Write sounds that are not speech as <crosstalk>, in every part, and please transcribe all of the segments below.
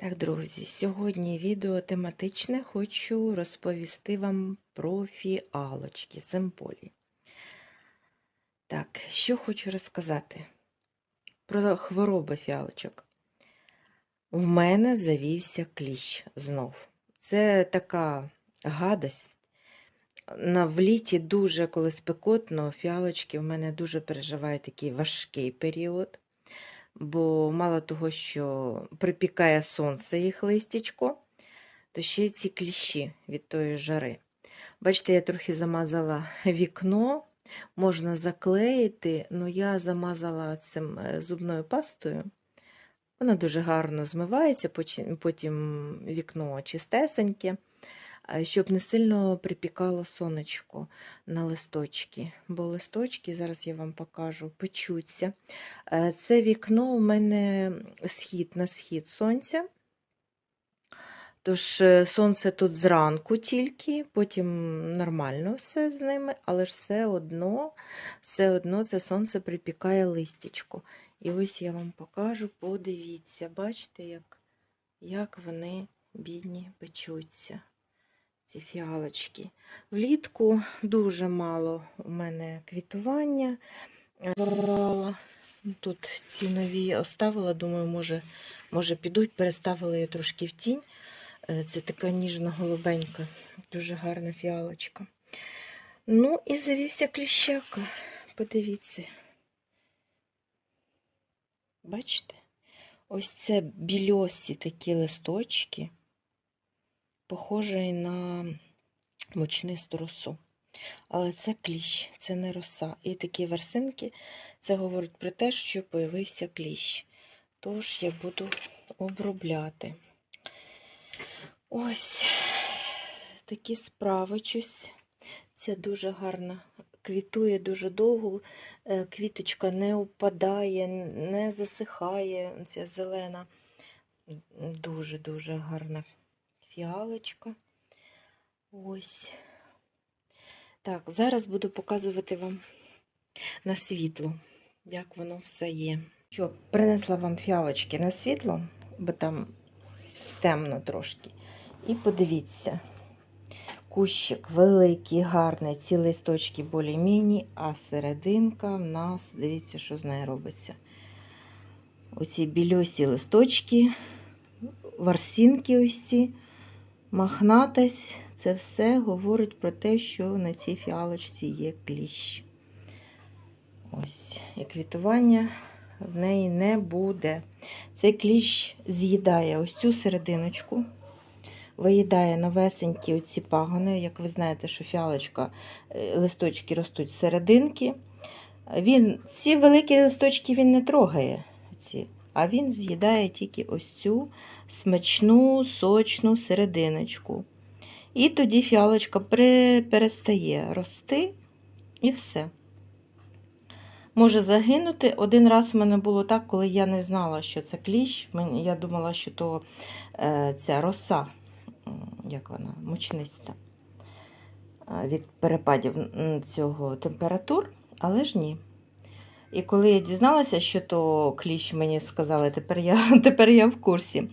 Так, друзі, сьогодні відео тематичне хочу розповісти вам про фіалочки симполі. Так, що хочу розказати про хвороби фіалочок. В мене завівся кліщ знов. Це така гадость. На в літі дуже, коли спекотно, фіалочки в мене дуже переживають такий важкий період бо мало того, що припікає сонце їх листячко, то ще й ці кліщі від тої жари. Бачите, я трохи замазала вікно, можна заклеїти, але я замазала цим е, зубною пастою. Вона дуже гарно змивається, потім вікно чистесеньке щоб не сильно припікало сонечко на листочки. Бо листочки, зараз я вам покажу, печуться. Е, це вікно у мене схід на схід сонця. Тож е, сонце тут зранку тільки, потім нормально все з ними, але ж все одно все одно це сонце припікає листячко. І ось я вам покажу, подивіться, бачите, як, як вони бідні печуться ці фіалочки. Влітку дуже мало у мене квітування. Тут ці нові оставила, думаю, може, може підуть, переставила її трошки в тінь. Е, це така ніжна голубенька, дуже гарна фіалочка. Ну, і завівся кліщака. Подивіться. Бачите? Ось це більосі такі листочки похожий на мучнисту росу. Але це кліщ, це не роса. І такі версинки це говорить про те, що появився кліщ. Тож я буду обробляти. Ось такі справи щось. Це дуже гарно квітує дуже довго, е, квіточка не опадає, не засихає, ця зелена. Дуже-дуже гарна фіалочка. Ось. Так, зараз буду показувати вам на світло, як воно все є. Що, принесла вам фіалочки на світло, бо там темно трошки. І подивіться, кущик великий, гарний, ці листочки болі-міні, а серединка в нас, дивіться, що з нею робиться. Оці більосі листочки, варсінки ось ці махнатись, це все говорить про те, що на цій фіалочці є кліщ. Ось, і квітування в неї не буде. Цей кліщ з'їдає ось цю серединочку, виїдає новесенькі оці пагони. Як ви знаєте, що фіалочка, е, листочки ростуть серединки. Він, Ці великі листочки він не трогає, ці, а він з'їдає тільки ось цю смачну, сочну серединочку. І тоді фіалочка перестає рости і все. Може загинути. Один раз в мене було так, коли я не знала, що це кліщ. Я думала, що то е, ця роса, як вона, мучниста від перепадів цього температур, але ж ні. І коли я дізналася, що то кліщ мені сказали, тепер я <laughs> тепер я в курсі.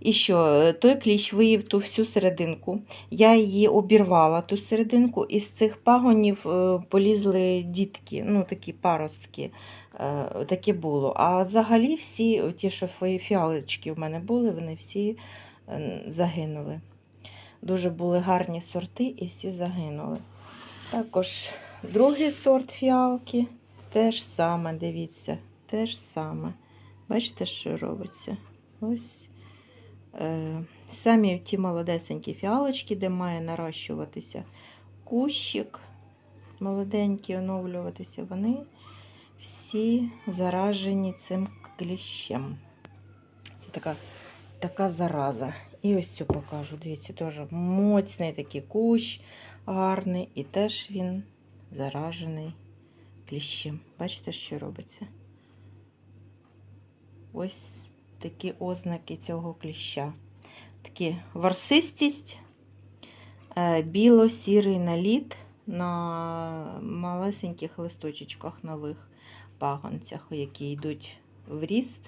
І що е, той кліщ виїв ту всю серединку, я її обірвала, ту серединку, і з цих пагонів е, полізли дітки, ну такі паростки, е, таке було. А взагалі всі ті, що фіалочки в мене були, вони всі загинули. Дуже були гарні сорти і всі загинули. Також другий сорт фіалки. Те ж саме, дивіться, те ж саме. Бачите, що робиться? Ось е, самі ті молодесенькі фіалочки, де має нарощуватися кущик, молоденький, оновлюватися, вони всі заражені цим кліщем. Це така така зараза. І ось цю покажу. Дивіться, теж моцний такий кущ, гарний, і теж він заражений кліщем. Бачите, що робиться? Ось такі ознаки цього кліща. Такі варсистість, е, біло-сірий наліт на малесеньких листочечках нових пагонцях, які йдуть в ріст.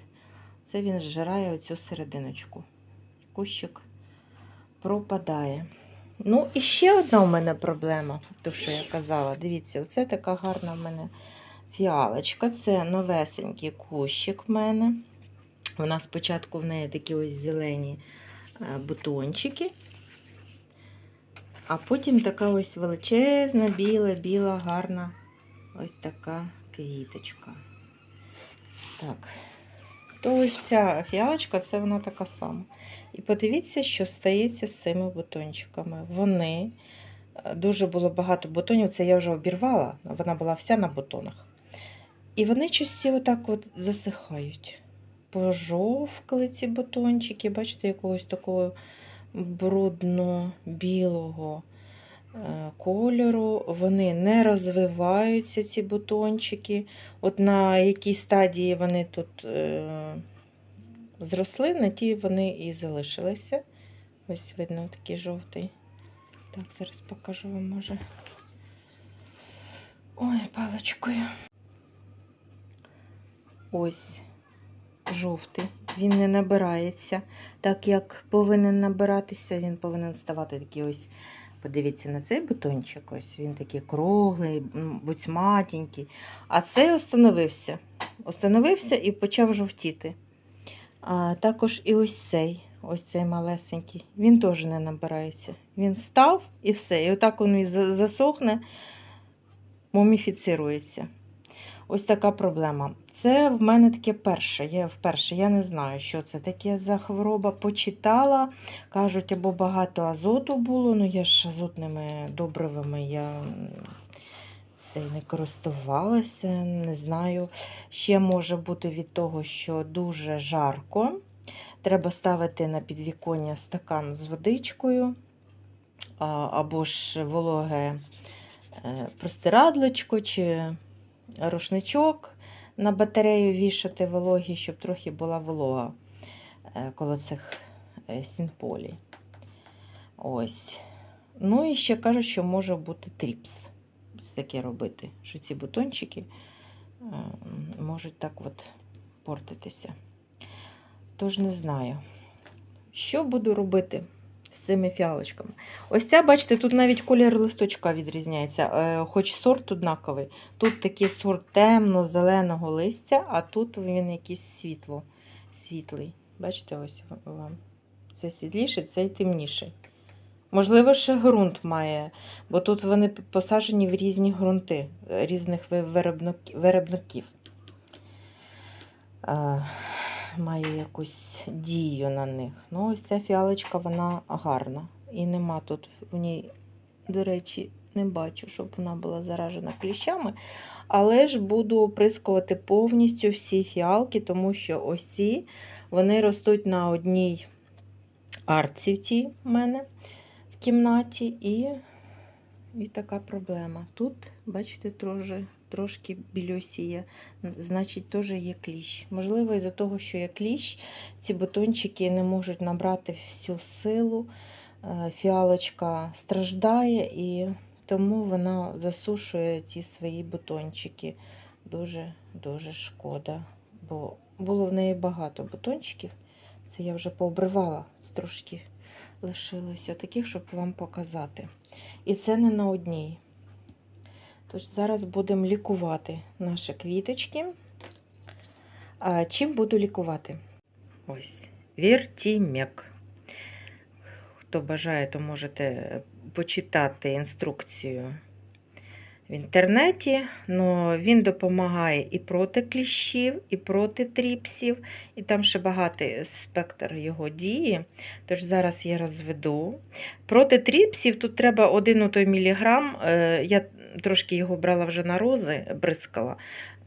Це він зжирає оцю серединочку. кущик пропадає. Ну, і ще одна у мене проблема, то, що я казала. Дивіться, оце така гарна в мене фіалочка. Це новесенький кущик в мене. Вона спочатку в неї такі ось зелені е, бутончики. А потім така ось величезна, біла, біла, гарна ось така квіточка. Так. То ось ця фіалочка, це вона така сама. І подивіться, що стається з цими бутончиками. Вони е, дуже було багато бутонів, це я вже обірвала, вона була вся на бутонах. І вони всі отак от засихають. Пожовкли ці бутончики, бачите, якогось такого брудно-білого кольору. Вони не розвиваються, ці бутончики. От на якій стадії вони тут е, зросли, на тій вони і залишилися. Ось видно такий жовтий. Так, зараз покажу вам, може. Ой, паличкою. Ось жовтий. Він не набирається так, як повинен набиратися. Він повинен ставати такий ось. Подивіться на цей бутончик. Ось він такий круглий, буцьматенький. А цей остановився. Остановився і почав жовтіти. А також і ось цей, ось цей малесенький. Він теж не набирається. Він став і все. І отак він засохне, муміфіцирується. Ось така проблема. Це в мене таке перше. Я вперше я не знаю, що це таке за хвороба. Почитала. Кажуть, або багато азоту було. Ну я ж азотними добривами я це не користувалася, не знаю. Ще може бути від того, що дуже жарко. Треба ставити на підвіконня стакан з водичкою, або ж вологе е, простирадлочко чи рушничок на батарею вішати вологі, щоб трохи була волога е, коло цих е, сінполій. Ось. Ну і ще кажуть, що може бути тріпс. Ось таке робити, що ці бутончики можуть так от портитися. Тож не знаю, що буду робити цими фіалочками. Ось ця, бачите, тут навіть колір листочка відрізняється, е, хоч сорт однаковий. Тут такий сорт темно-зеленого листя, а тут він якийсь світло, світлий. Бачите, ось вам. Це світліший, цей темніший. Можливо, ще ґрунт має, бо тут вони посаджені в різні ґрунти, е, різних ви- виробників. Має якусь дію на них. Ну, ось ця фіалочка, вона гарна. І нема тут в ній, до речі, не бачу, щоб вона була заражена кліщами. Але ж буду оприскувати повністю всі фіалки, тому що ось ці вони ростуть на одній арці в тій мене в кімнаті, і, і така проблема. Тут, бачите, трошки, трошки більосіє, значить, теж є кліщ. Можливо, із-за того, що є кліщ, ці бутончики не можуть набрати всю силу. Е, Фіалочка страждає і тому вона засушує ті свої бутончики. Дуже дуже шкода. Бо було в неї багато бутончиків. Це я вже пообривала, це трошки лишилося таких, щоб вам показати. І це не на одній. Тож зараз будемо лікувати наші квіточки. А чим буду лікувати? Ось віртімек. Хто бажає, то можете почитати інструкцію в інтернеті. Но він допомагає і проти кліщів, і проти тріпсів, і там ще багатий спектр його дії. Тож зараз я розведу. Проти тріпсів тут треба 1 той міліграм. Е, Я трошки його брала вже на рози, бризкала.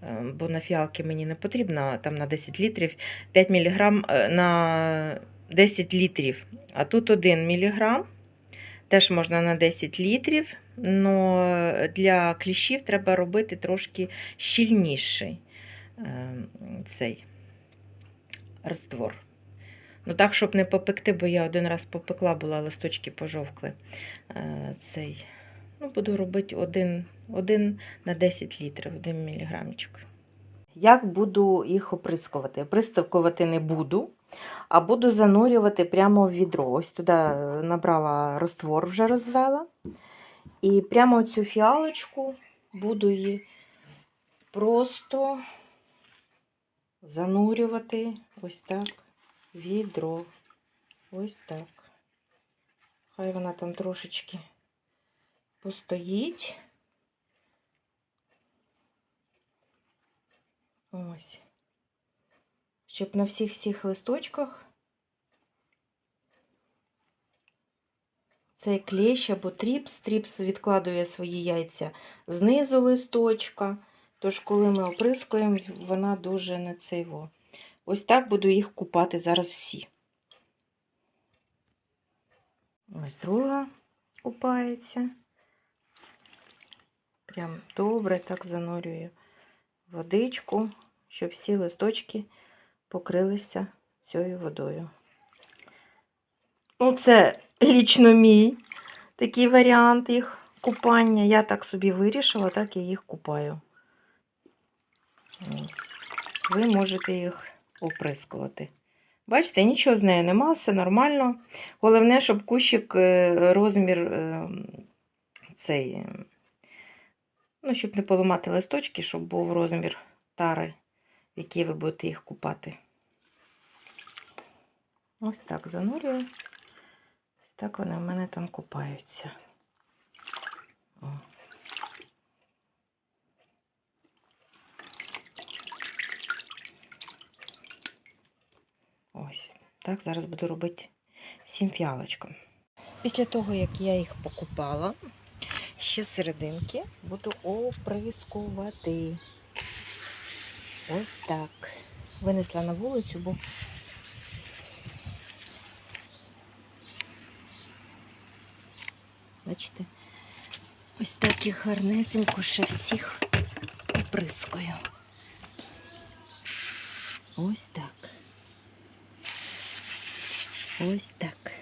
е, Бо на фіалки мені не потрібно, там на 10 літрів 5 мг на 10 літрів. А тут 1 мг. Теж можна на 10 літрів, але для кліщів треба робити трошки щільніший е, цей раствор. Ну так, щоб не попекти, бо я один раз попекла, була листочки пожовкли. Е, Цей. Ну, буду робити 1, 1 на 10 літрів, 1 міліграмчик. Як буду їх оприскувати? Оприскувати не буду, а буду занурювати прямо в відро. Ось туди набрала роствор, вже розвела. І прямо цю фіалочку буду її просто занурювати ось так відро. Ось так. Хай вона там трошечки постоїть. Ось. Щоб на всіх всіх листочках цей клещ або тріпс. Тріпс відкладує свої яйця знизу листочка. Тож, коли ми оприскуємо, вона дуже не цейво. Ось так буду їх купати зараз всі. Ось друга купається. Прям добре так занурюю водичку, щоб всі листочки покрилися цією водою. Ну, це лічно мій такий варіант їх купання. Я так собі вирішила, так я їх купаю. Ви можете їх оприскувати. Бачите, нічого з нею нема, все нормально. Головне, щоб кущик е, розмір е, цей, е, ну, щоб не поламати листочки, щоб був розмір тари, в якій ви будете їх купати. Ось так занурюю. Так вони в мене там купаються. О. Ось. Так, зараз буду робити всім фіалочкам. Після того, як я їх покупала, ще серединки буду оприскувати. Ось так. Винесла на вулицю, бо бачите, ось так їх гарнесенько ще всіх оприскую. Ось так. Ось так.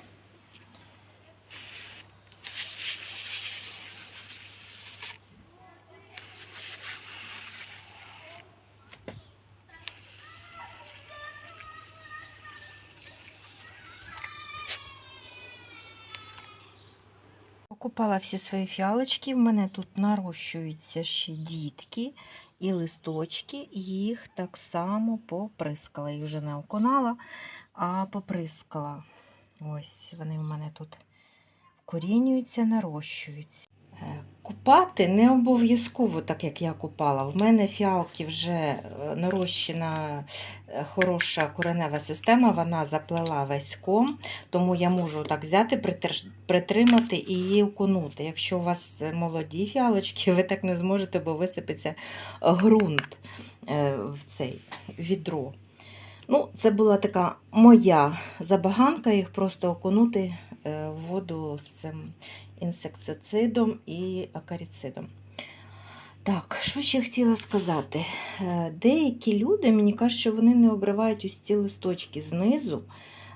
Покупала всі свої фіалочки. В мене тут нарощуються ще дітки і листочки. Їх так само поприскала. Їх вже не окунала, а поприскала. Ось вони в мене тут корінюються, нарощуються. Купати не обов'язково, так як я купала. В мене фіалки вже е, нарощена е, хороша коренева система, вона заплела весь ком, тому я можу так взяти, притримати і її окунути. Якщо у вас молоді фіалочки, ви так не зможете, бо висипеться ґрунт е, в цей відро. Ну, це була така моя забаганка, їх просто окунути в воду з цим інсектицидом і акаріцидом. Так, що ще хотіла сказати? Е, Деякі люди, мені кажуть, що вони не обривають ось ці листочки знизу,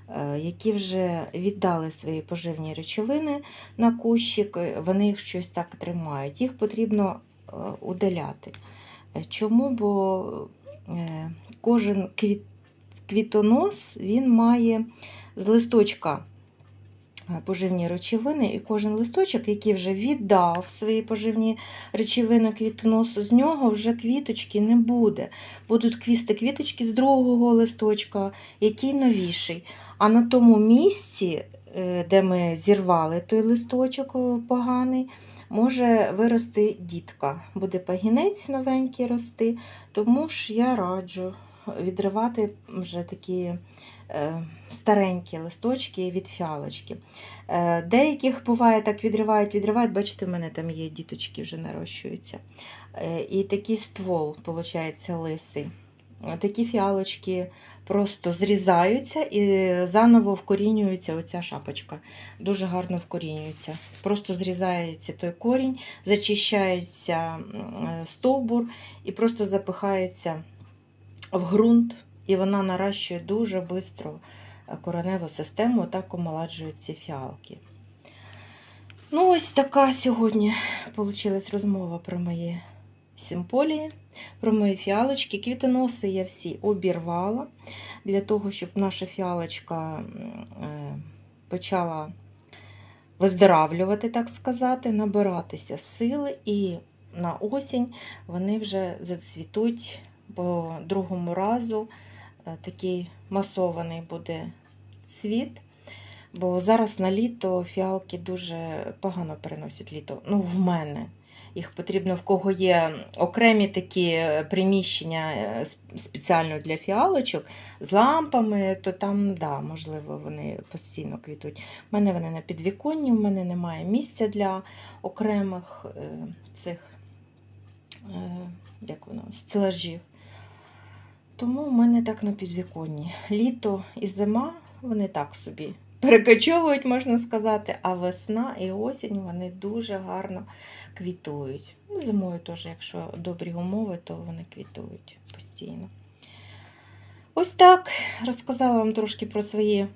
е, які вже віддали свої поживні речовини на кущик, е, вони їх щось так тримають. Їх потрібно удаляти. Чому? Бо кожен квіт, квітонос він має з листочка поживні речовини, і кожен листочок, який вже віддав свої поживні речовини квітоносу, з нього вже квіточки не буде. Будуть квісти квіточки з другого листочка, який новіший. А на тому місці, е, де ми зірвали той листочок поганий, може вирости дітка. Буде пагінець новенький рости, тому ж я раджу відривати вже такі е, старенькі листочки від фіалочки. Е, деяких буває так відривають, відривають, бачите, в мене там є діточки вже нарощуються. Е, і такий ствол, виходить, лисий. Е, Такі фіалочки просто зрізаються і заново вкорінюється оця шапочка. Дуже гарно вкорінюється. Просто зрізається той корінь, зачищається е, стовбур і просто запихається в ґрунт, і вона наращує дуже швидко кореневу систему, так омоладжують ці фіалки. Ну, ось така сьогодні вийшла розмова про мої симполії, про мої фіалочки. Квітоноси я всі обірвала для того, щоб наша фіалочка е, почала виздоравлювати, так сказати, набиратися сили, і на осінь вони вже зацвітуть, бо другому разу е, такий масований буде цвіт. Бо зараз на літо фіалки дуже погано переносять літо. Ну, в мене. Їх потрібно, в кого є окремі такі е, приміщення е, спеціально для фіалочок з лампами, то там, да, можливо, вони постійно квітуть. У мене вони на підвіконні, в мене немає місця для окремих е, цих е, як воно, стелажів. Тому в мене так на підвіконні. Літо і зима вони так собі перекочовують, можна сказати, а весна і осінь вони дуже гарно квітують. Зимою теж, якщо добрі умови, то вони квітують постійно. Ось так розказала вам трошки про свої,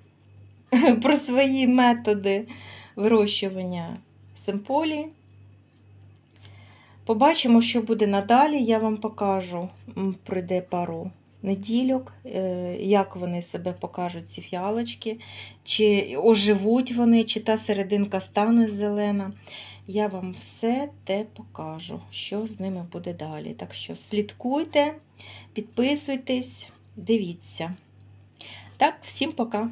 <laughs> про свої методи вирощування симполії. Побачимо, що буде надалі. Я вам покажу, пройде пару недільок, е, як вони себе покажуть, ці фіалочки, чи оживуть вони, чи та серединка стане зелена. Я вам все те покажу, що з ними буде далі. Так що слідкуйте, підписуйтесь, дивіться. Так, всім пока!